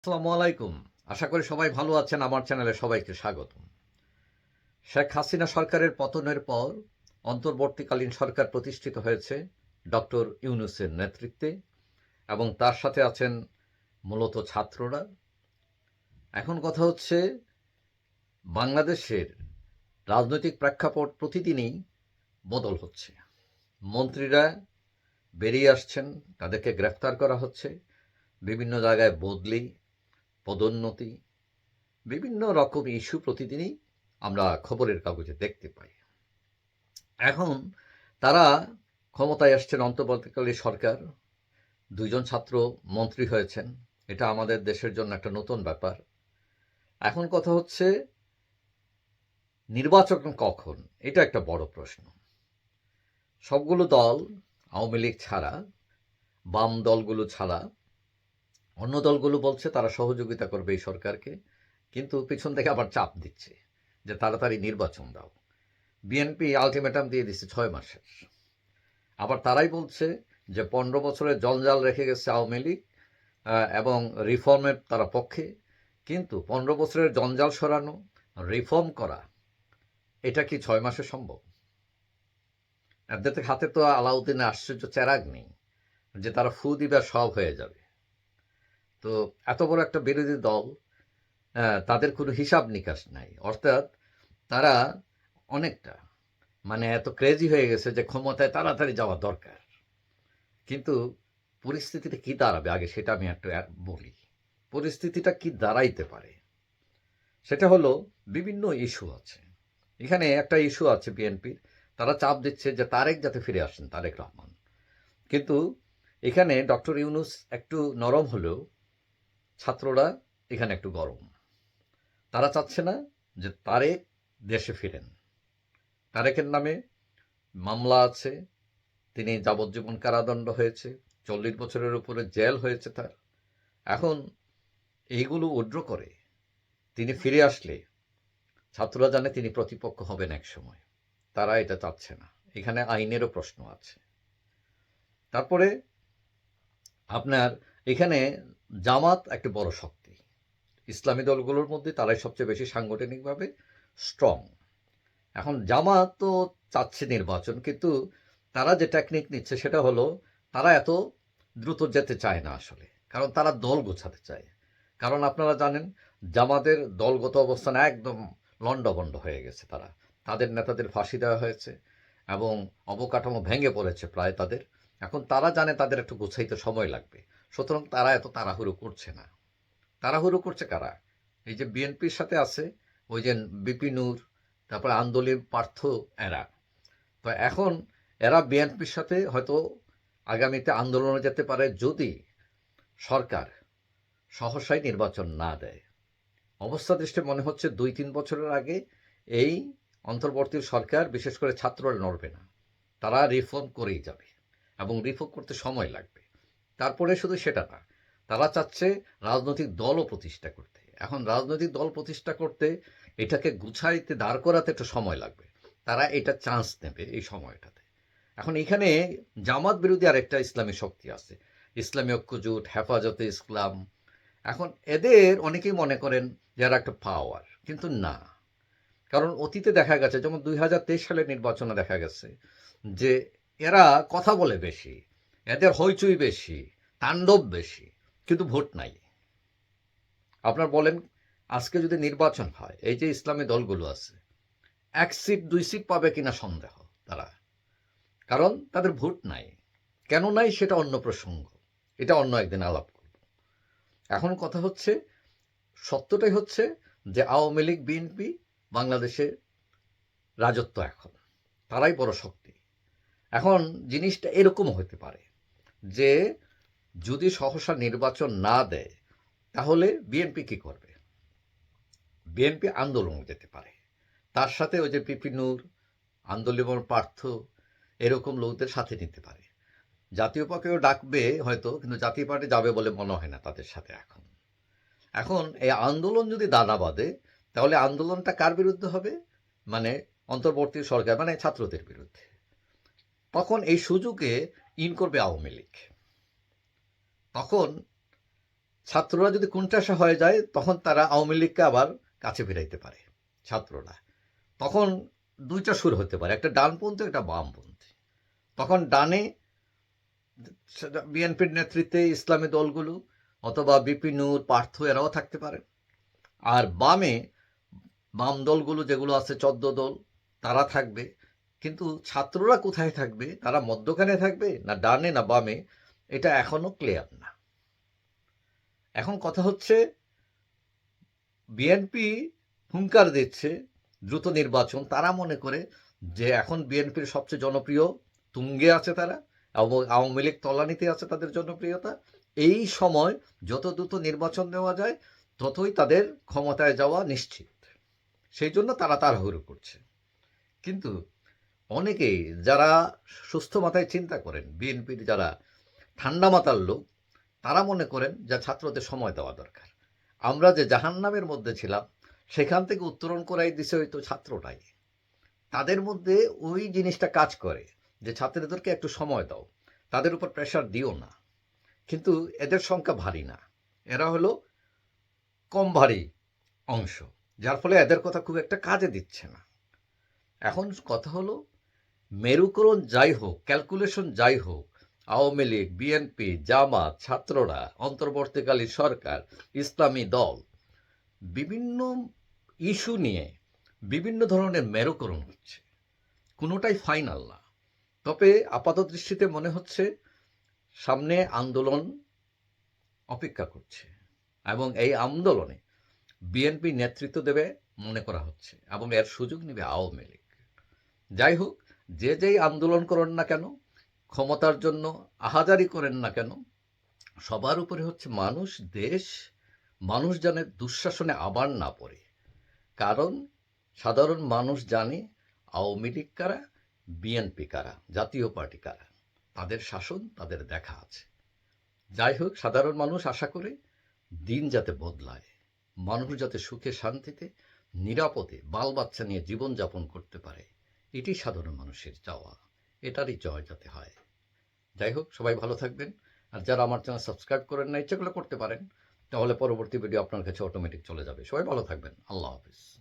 আসসালামু আলাইকুম। আশা করি সবাই ভালো আছেন। আমার চ্যানেলে সবাইকে স্বাগত শেখ হাসিনা সরকারের পতনের পর অন্তর্বর্তীকালীন সরকার প্রতিষ্ঠিত হয়েছে ডক্টর ইউনুসের নেতৃত্বে এবং তার সাথে আছেন মূলত ছাত্ররা। এখন কথা হচ্ছে, বাংলাদেশের রাজনৈতিক প্রেক্ষাপট প্রতিদিনই বদল হচ্ছে। মন্ত্রীরা বেরিয়ে আসছেন, তাদেরকে গ্রেফতার করা হচ্ছে, বিভিন্ন জায়গায় বদলি পদোন্নতি, বিভিন্ন রকম ইস্যু প্রতিদিনই আমরা খবরের কাগজে দেখতে পাই। এখন তারা ক্ষমতায় আসছেন অন্তর্বর্তীকালীন সরকার দুইজন ছাত্র মন্ত্রী হয়েছেন, এটা আমাদের দেশের জন্য একটা নতুন ব্যাপার। এখন কথা হচ্ছে, নির্বাচন কখন? এটা একটা বড় প্রশ্ন। সবগুলো দল আওয়ামী লীগ ছাড়া, বাম দলগুলো ছাড়া অন্য দলগুলো বলছে তারা সহযোগিতা করবে এই সরকারকে, কিন্তু পিছন থেকে আবার চাপ দিচ্ছে যে তাড়াতাড়ি নির্বাচন দাও। বিএনপি আলটিমেটাম দিয়ে দিচ্ছে ছয় মাসের। আবার তারাই বলছে যে পনেরো বছরের জঞ্জাল রেখে গেছে আওয়ামী লীগ এবং রিফর্মের তারা পক্ষে, কিন্তু পনেরো বছরের জঞ্জাল সরানো, রিফর্ম করা, এটা কি ছয় মাসে সম্ভব? এদের হাতে তো আলাউদ্দিনের আশ্চর্য চেরাগ নেই যে তারা ফু দিবে সব হয়ে যাবে। তো এত বড় একটা বিরোধী দল তাদের কোনো হিসাব নিকাশ নাই। অর্থাৎ তারা অনেকটা মানে এত ক্রেজি হয়ে গেছে যে ক্ষমতায় তাড়াতাড়ি যাওয়া দরকার। কিন্তু পরিস্থিতিটা কি দাঁড়াবে? আগে সেটা আমি একটু বলি। পরিস্থিতিটা কি দাঁড়াইতে পারে? সেটা হলো বিভিন্ন ইস্যু আছে। এখানে একটা ইস্যু আছে বিএনপির। তারা চাপ দিচ্ছে যে তারেক যাতে ফিরে আসেন, তারেক রহমান। কিন্তু এখানে ডক্টর ইউনুস একটু নরম হলেও ছাত্ররা এখানে একটু গরম। তারা চাচ্ছে না যে তারেক দেশে ফিরেন। তারেকের নামে মামলা আছে, তিনি যাবজ্জীবন কারাদণ্ড হয়েছে, চল্লিশ বছরের উপরে জেল হয়েছে তার। এখন এইগুলো উড্র করে তিনি ফিরে আসলে ছাত্ররা জানে তিনি প্রতিপক্ষ হবেন এক সময়। তারা এটা চাচ্ছে না। এখানে আইনেরও প্রশ্ন আছে। তারপরে আপনার এখানে জামাত একটা বড় শক্তি। ইসলামী দলগুলোর মধ্যে তারাই সবচেয়ে বেশি সাংগঠনিকভাবে স্ট্রং এখন জামাত তো চাচ্ছে নির্বাচন, কিন্তু তারা যে টেকনিক নিচ্ছে সেটা হলো তারা এত দ্রুত যেতে চায় না আসলে। কারণ তারা দল গোছাতে চায়। কারণ আপনারা জানেন, জামাতের দলগত অবস্থান একদম লণ্ডভণ্ড হয়ে গেছে তারা। তাদের নেতাদের ফাঁসি দেওয়া হয়েছে এবং অবকাঠামো ভেঙে পড়েছে প্রায় তাদের। এখন তারা জানে তাদের একটু গোছাইতে সময় লাগবে। সুতরাং তারা এত তাড়াহুড়ো করছে না। তাড়াহুড়ো করছে কারা? এই যে বিএনপির সাথে আছে, ওই যে বিপিনুর তারপরে আন্দোলন পার্থ এরা। তো এখন এরা বিএনপির সাথে হয়তো আগামীতে আন্দোলনে যেতে পারে যদি সরকার সহসাই নির্বাচন না দেয়। অবস্থা দৃষ্টি মনে হচ্ছে দুই তিন বছরের আগে এই অন্তর্বর্তী সরকার, বিশেষ করে ছাত্ররা নড়বে না। তারা রিফর্ম করেই যাবে এবং রিফর্ম করতে সময় লাগবে। তারপরে শুধু সেটা না, তারা চাচ্ছে রাজনৈতিক দলও প্রতিষ্ঠা করতে। এখন রাজনৈতিক দল প্রতিষ্ঠা করতে এটাকে গুছাইতে, দাঁড় করাতে একটু সময় লাগবে। তারা এটা চান্স নেবে এই সময়টাতে। এখন এখানে জামাত বিরোধী আরেকটা ইসলামী শক্তি আছে। ইসলামী ঐক্যজোট, হেফাজতে ইসলাম। এখন এদের অনেকেই মনে করেন যে এরা একটা পাওয়ার কিন্তু না। কারণ অতীতে দেখা গেছে, যেমন দুই হাজার তেইশ সালের নির্বাচনে দেখা গেছে যে এরা কথা বলে বেশি। এদের হইচই বেশি, তাণ্ডব বেশি, কিন্তু ভোট নাই। আপনার বলেন, আজকে যদি নির্বাচন হয়, এই যে ইসলামী দলগুলো আছে, এক সিট, দুই সিট পাবে কিনা সন্দেহ তারা। কারণ তাদের ভোট নাই। কেন নাই সেটা অন্য প্রসঙ্গ। এটা অন্য একদিন আলাপ করব। এখন কথা হচ্ছে, সত্যটাই হচ্ছে যে আওয়ামী লীগ, বিএনপি বাংলাদেশে রাজত্ব এখন। তারাই বড় শক্তি। এখন জিনিসটা এরকম হতে পারে। যে যদি সহসা নির্বাচন না দেয়, তাহলে বিএনপি কি করবে? বিএনপি আন্দোলনে যেতে পারে। তার সাথে ওই যে পিপিনুর আন্দোলন পার্থ, এরকম লোকদের সাথে নিতে পারে। জাতীয় পার্টিও ডাকবে হয়তো, কিন্তু জাতীয় পার্টি যাবে বলে মনে হয় না তাদের সাথে এখন। এখন এই আন্দোলন যদি দানা বাঁধে, তাহলে আন্দোলনটা কার বিরুদ্ধে হবে? মানে অন্তর্বর্তী সরকার মানে ছাত্রদের বিরুদ্ধে। তখন এই সুযোগে করবে আওয়ামী লীগ। তখন ছাত্ররা যদি কোনটাসা হয়ে যায়, তখন তারা আওয়ামী লীগকে আবার কাছে ফিরাইতে পারে, ছাত্ররা। তখন দুইটা সুর হতে পারে, একটা ডানপন্থী, একটা বামপন্থী। তখন ডানে বিএনপির নেতৃত্বে ইসলামী দলগুলো অথবা বিপিনুর পার্থ, এরাও থাকতে পারে। আর বামে বাম দলগুলো যেগুলো আছে, চোদ্দ দল, তারা থাকবে। কিন্তু ছাত্ররা কোথায় থাকবে? তারা মধ্যখানে থাকবে না ডানে না বামে? এটা এখনও ক্লিয়ার না। এখন কথা হচ্ছে বিএনপি হুঙ্কার দিচ্ছে দ্রুত নির্বাচন। তারা মনে করে যে এখন বিএনপির সবচেয়ে জনপ্রিয়, তুঙ্গে আছে তারা এবং আওয়ামী লীগ তলানিতে আছে তাদের জনপ্রিয়তা। এই সময় যত দ্রুত নির্বাচন দেওয়া যায়, ততই তাদের ক্ষমতায় যাওয়া নিশ্চিত। সেই জন্য তারা তাড়াহুড়ো করছে। কিন্তু অনেকেই যারা সুস্থ মাথায় চিন্তা করেন, বিএনপির যারা ঠান্ডা মাথার লোক, তারা মনে করেন যে ছাত্রদের সময় দেওয়া দরকার। আমরা যে জাহান্নামের মধ্যে ছিলাম, সেখান থেকে উত্তরণ করাই দিছে হয়তো ছাত্রটাই। তাদের মধ্যে ওই জিনিসটা কাজ করে যে ছাত্রদেরকে একটু সময় দাও, তাদের উপর প্রেশার দিও না। কিন্তু এদের সংখ্যা ভারী না। এরা হলো কম ভারী অংশ, যার ফলে এদের কথা খুব একটা কাজে দিচ্ছে না। এখন কথা হলো মেরুকরণ যাই হোক ক্যালকুলেশন যাই হোক, আওয়ামী লীগ বিএনপি জামাত, ছাত্ররা, অন্তর্বর্তীকালীন সরকার, ইসলামী দল, বিভিন্ন ইস্যু নিয়ে বিভিন্ন ধরনের মেরুকরণ হচ্ছে। কোনোটাই ফাইনাল না। তবে আপাত দৃষ্টিতে মনে হচ্ছে সামনে আন্দোলন অপেক্ষা করছে এবং এই আন্দোলনে বিএনপি নেতৃত্ব দেবে মনে করা হচ্ছে এবং এর সুযোগ নেবে আওয়ামী লীগ। যাই হোক যে যেই আন্দোলন করেন না কেন, ক্ষমতার জন্য আহাজারি করেন না কেন, সবার উপরে হচ্ছে মানুষ, দেশ, মানুষ জানে দুঃশাসনে আবার না পড়ে। কারণ সাধারণ মানুষ জানে আওয়ামী লীগ কারা, বিএনপি কারা, জাতীয় পার্টি কারা। তাদের শাসন, তাদের দেখা আছে। যাই হোক, সাধারণ মানুষ আশা করে দিন যাতে বদলায়, মানুষ যাতে সুখে শান্তিতে, নিরাপদে বাল বাচ্চা নিয়ে জীবনযাপন করতে পারে। এটি সাধারণ মানুষের চাওয়া। এটারই জয় যাতে হয়। যাই হোক, সবাই ভালো থাকবেন। আর যারা আমার চ্যানেল সাবস্ক্রাইব করেন না ইচ্ছেগুলো করতে পারেন। তাহলে পরবর্তী ভিডিও আপনার কাছে অটোমেটিক চলে যাবে। সবাই ভালো থাকবেন। আল্লাহ হাফিজ।